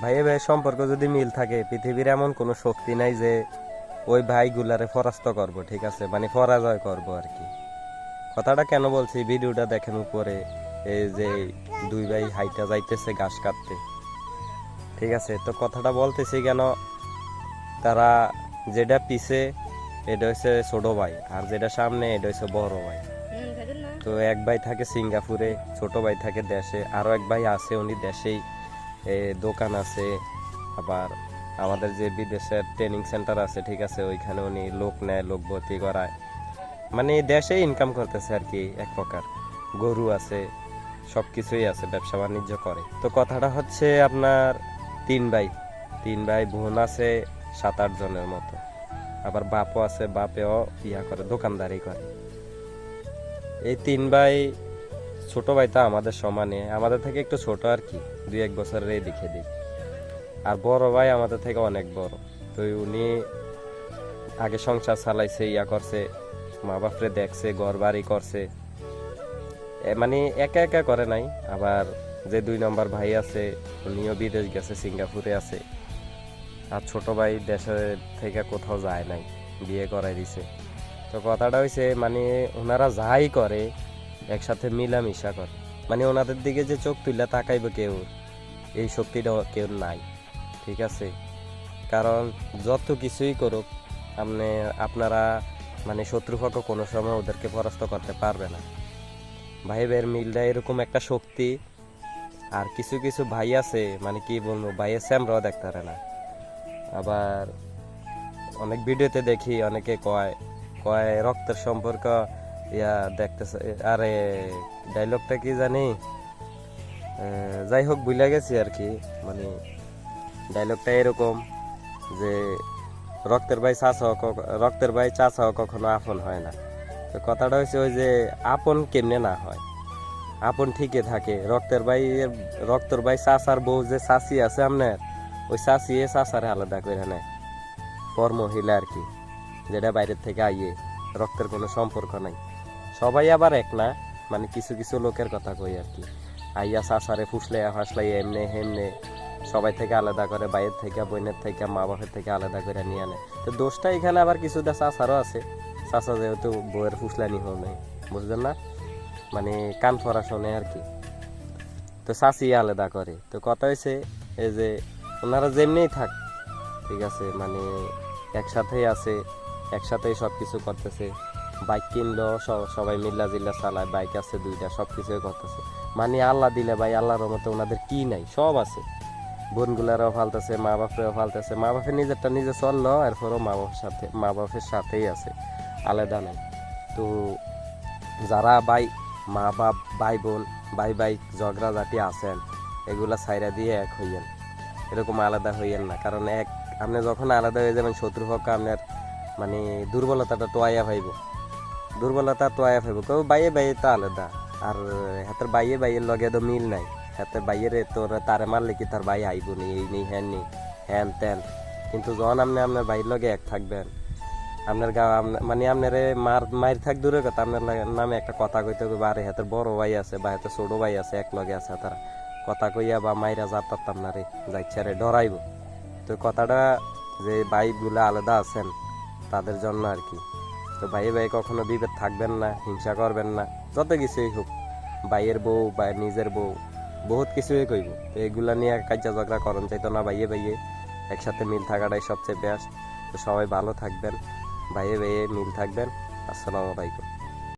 ভাইয়ে ভাইয়ের সম্পর্ক যদি মিল থাকে, পৃথিবীর এমন কোনো শক্তি নাই যে ওই ভাইগুলারে পরাস্ত করব, ঠিক আছে? মানে পরাজয় করব আর কি। কথাটা কেন বলছি? ভিডিওটা দেখেন উপরে, এই যে দুই ভাই হাইটা যাইতেছে ঘাস কাটতে। ঠিক আছে? তো কথাটা বলতেছি কেন? তারা যেটা পিছে, এটা হচ্ছে ছোট ভাই, আর যেটা সামনে, এটা হচ্ছে বড় ভাই। তো এক ভাই থাকে সিঙ্গাপুরে, ছোট ভাই থাকে দেশে আরও এক ভাই আছে উনি দেশেই দোকান আছে, আবার আমাদের যে বিদেশের ট্রেনিং সেন্টার আছে, ঠিক আছে, ওইখানে উনি লোক নেয়, লোক ভর্তি করায়। মানে দেশে ইনকাম করতেছে আর কি, এক প্রকার। গরু আছে সব কিছুই আছে, ব্যবসা বাণিজ্য করে। তো কথাটা হচ্ছে আপনার তিন ভাই তিন ভাই বোন আছে, সাত আট জনের মতো। আবার বাপও আছে, বাপেও ইয়া করে, দোকানদারি করে। এই তিন ভাই ছোট ভাই তো আমাদের সমানে, আমাদের থেকে একটু ছোট আর কি, দুই এক বছরের এই দিকে দিক আর বড় ভাই আমাদের থেকে অনেক বড়। তো উনি আগে সংসার চালাইছে, ইয়া করছে মা বাপরে দেখছে ঘর বাড়ি করছে মানে একা একা করে নাই, আবার যে দুই নম্বর ভাই আছে, উনিও বিদেশ গেছে, সিঙ্গাপুরে আছে। আর ছোট ভাই দেশে থেকে কোথাও যায় নাই, বিয়ে করাই দিছে। তো কথাটা হয়েছে মানে ওনারা যাই করে একসাথে মিলামিশা করে। মানে ওনাদের দিকে যে চোখ তুলে তাকাইবে কেউ, এই শক্তিটা কেউ নাই, ঠিক আছে? কারণ যত কিছুই করুক, আপনি, আপনারা মানে শত্রুপক্ষ কোনো সময় ওদেরকে পরাস্ত করতে পারবে না। ভাই ভাইয়ের মিলটা এরকম একটা শক্তি, আর কিছু কিছু ভাই আছে মানে কি বলব, ভাইয়ের স্যামরাও দেখতে পারে না। আবার অনেক ভিডিওতে দেখি, অনেকে কয় কয় রক্তের সম্পর্ক ইয়া দেখতেছে আরে ডায়লগটা কি জানি? যাই হোক ভুলে গেছি আর কি। মানে ডায়লগটা এরকম যে, রক্তের ভাই চাচা রক্তের ভাই চাচা কখনো আপন হয় না। তো কথাটা হচ্ছে ওই যে, আপন কেমনে না হয়? আপন ঠিকই থাকে। রক্তের ভাই রক্তের ভাই চাচার বউ যে চাচি আছে আপনার, ওই চাচি চাচারে আলাদা করে নেয়। পর মহিলা আর কি, যেটা বাইরের থেকে আইয়ে, রক্তের কোনো সম্পর্ক নাই। সবাই আবার এক না মানে কিছু কিছু লোকের কথা কই আর কি। আইয়া চাচারে ফুসলাইয়া ফাসলাইয়া এমনে হেমনে সবাই থেকে আলাদা করে, বাইরের থেকে, বোনের থেকে, মা বাপের থেকে আলাদা করে নিয়ে আনে। তো দোষটা এখানে আবার কিছুটা চাচারও আছে। চাচা যেহেতু বউয়ের ফুসলানি হল নাই, বুঝলেন না? মানে কান ফরা শোনে আর কি। তো চাচি আলাদা করে। তো কথা হয়েছে এই যে ওনারা যেমনিই থাক, ঠিক আছে মানে একসাথেই আছে, একসাথেই সব কিছু করতেছে। বাইক কিনলো সবাই মিল্লা জিল্লা চালায়, বাইক আছে দুইটা সব কিছুই করতেছে। মানে আল্লাহ দিলে ভাই, আল্লাহর মতো ওনাদের কি নাই, সব আছে। বোনগুলারও ফালতেছে মা বাপেরও ফালতেছে। মা বাপের নিজেরটা নিজে চলল, এরপরও মা বাপের সাথে মা বাপের সাথেই আছে, আলাদা নাই। তো যারা ভাই মা বাপ ভাই বোন ভাই ভাই ঝগড়া জাতি আছেন, এগুলা সাইরা দিয়ে এক হইয়েন। এরকম আলাদা হইয়েন না, কারণ এক আপনি যখন আলাদা হয়ে যাবেন, শত্রুপক্ষ আপনার মানে দুর্বলতাটা টোয়াইয়া পাইব দুর্বলতা টোয়াইয়া পাইব কেউ বাইয়ে বাইয়ে তো আলাদা আর হাতের বাইয়ে বাইয়ের লগে তো মিল নাই হাতে বাইয়ের তোর তারে মারলে কি তার ভাই আইব নি এই নেই হ্যান নেই হ্যান ত্যান কিন্তু যখন আপনি আপনার ভাইয়ের লগে এক থাকবেন আপনার গা আপনা- মানে আপনার মার মায়ের থাক দূরে কথা আপনার লাগে- নামে একটা কথা কইতে হবে আরে হাতের বড় ভাই আছে বা হাতের ছোট ভাই আছে এক লগে আছে তারা কথা কইয়া বা মাইরা যা পারতাম না রে যাইছে রে ডরাইব তো কথাটা যে ভাইগুলো আলাদা আছেন তাদের জন্য আর কি তো ভাইয়ে ভাই কখনো বিভেদ থাকবেন না, হিংসা করবেন না, যত কিছুই হোক, ভাইয়ের বউ বা নিজের বউ, বহুত কিছুই কইব। তো এগুলা নিয়ে কাজা ঝগড়া করন চাইতো না ভাইয়ে ভাইয়ে। একসাথে মিল থাকাটাই সবচেয়ে বেস্ট তো সবাই ভালো থাকবেন, ভাইয়ে ভাইয়ে মিল থাকবেন। আসসালামু আলাইকুম।